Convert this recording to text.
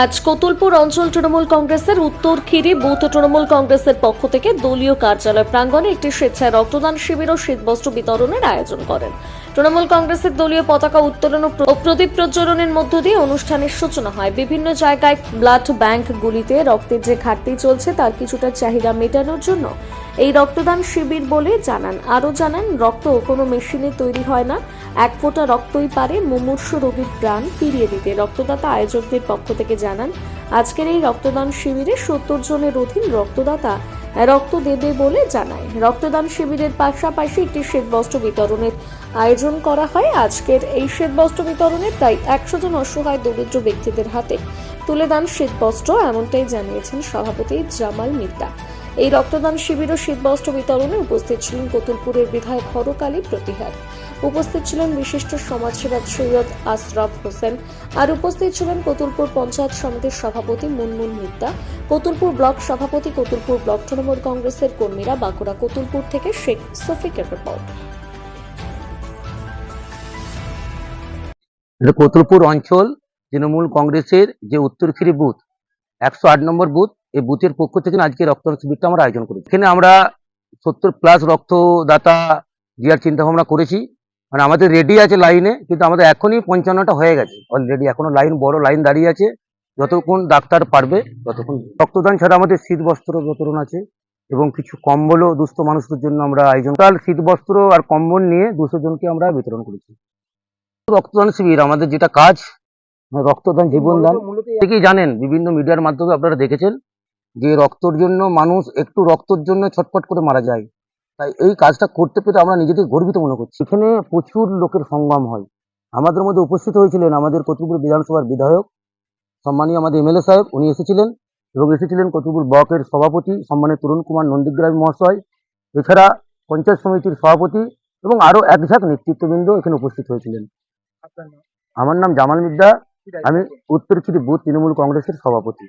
আজ কতুলপুর অঞ্চল তৃণমূল কংগ্রেসের উত্তর খিরি বুথ তৃণমূল কংগ্রেসের পক্ষ থেকে দলীয় কার্যালয় প্রাঙ্গণে একটি স্বেচ্ছায় রক্তদান শিবির ও শীতবস্ত্র বিতরণের আয়োজন করেন। তৃণমূল কংগ্রেসের দলীয় পতাকা উত্তোলন ও প্রদীপ প্রজ্বলনের মধ্য দিয়ে অনুষ্ঠানের সূচনা হয়। বিভিন্ন জায়গায় ব্লাড ব্যাংকগুলিতে রক্তের যে ঘাটতি চলছে, তার কিছুটা চাহিদা মেটানোর জন্য এই রক্তদান শিবির বলে জানান। আরও জানান, রক্ত কোনো মেশিনে তৈরি হয় না। এক ফোঁটা রক্তই পারে মুমূর্ষ রোগীর প্রাণ ফিরিয়ে দিতে। রক্তদাতা আয়োজকদের পক্ষ থেকে জানান, আজকের এই রক্তদান শিবিরে সত্তর জনের অধীন রক্তদাতা রক্ত দেবে বলে জানায়। রক্তদান শিবিরের পাশাপাশি একটি শ্বেতবস্ত্র বিতরণের আয়োজন করা হয়। আজকের এই শ্বেতবস্ত্র বিতরণে প্রায় একশো জন অসহায় দরিদ্র ব্যক্তিদের হাতে তুলে দেন শীতবস্ত্র এমনটাই জানিয়েছেন সভাপতি জামাল মিত্তা এই রক্তদান শিবির ও শীতবস্ত্র বিতরণে উপস্থিত ছিলেন কতুলপুরের বিধায়ক হরকালী প্রতিহার। উপস্থিত ছিলেন বিশিষ্ট সমাজসেবক সৈয়দ আশরাফ হোসেন আর উপস্থিত ছিলেন কতুলপুর পঞ্চায়েত সমিতির সভাপতি মুনমুন মিত্তা কতুলপুর ব্লক সভাপতি কতুলপুর ব্লক তৃণমূল কংগ্রেসের কর্মীরা বাঁকুড়া কতুলপুর থেকে শেখ সফিকের রিপোর্ট। কতুলপুর অঞ্চল তৃণমূল কংগ্রেসের যে উত্তরখিরি বুথ, একশো আট নম্বর বুথ এই বুথের পক্ষ থেকে আজকে রক্তদান শিবিরটা আমরা আয়োজন করেছি। এখানে আমরা সত্তর প্লাস রক্তদাতা দেওয়ার চিন্তা ভাবনা করেছি। মানে আমাদের রেডি আছে লাইনে কিন্তু আমাদের এখনই পঞ্চান্নটা হয়ে গেছে। অলরেডি এখনও লাইন বড় লাইন দাঁড়িয়ে আছে। যতক্ষণ ডাক্তার পারবে ততক্ষণ রক্তদান ছাড়া আমাদের শীত বস্ত্র বিতরণ আছে এবং কিছু কম্বলও দুস্থ মানুষদের জন্য আমরা আয়োজন টোটাল শীত বস্ত্র আর কম্বল নিয়ে দুশো জনকে আমরা বিতরণ করেছি। রক্তদান শিবির আমাদের যেটা কাজ রক্তদান জীবনদান। থেকেই জানেন বিভিন্ন মিডিয়ার মাধ্যমে আপনারা দেখেছেন যে রক্তর জন্য মানুষ একটু রক্তর জন্য ছটফট করে মারা যায়। তাই এই কাজটা করতে পেরে আমরা নিজেদের গর্বিত মনে করছি। এখানে প্রচুর লোকের সঙ্গম হয়। আমাদের মধ্যে উপস্থিত হয়েছিলেন আমাদের কতুলপুর বিধানসভার বিধায়ক সম্মানীয় আমাদের এমএলএ সাহেব উনি এসেছিলেন এবং এসেছিলেন কতুলপুর ব্লকের সভাপতি সম্মানীয় তরুণ কুমার নন্দীগ্রামী মহাশয় এছাড়া পঞ্চায়েত সমিতির সভাপতি এবং আরও একঝাঁক নেতৃত্ববৃন্দ এখানে উপস্থিত হয়েছিলেন। আমার নাম জামাল মিদ্দা আমি উত্তর বুথ তৃণমূল কংগ্রেসের সভাপতি।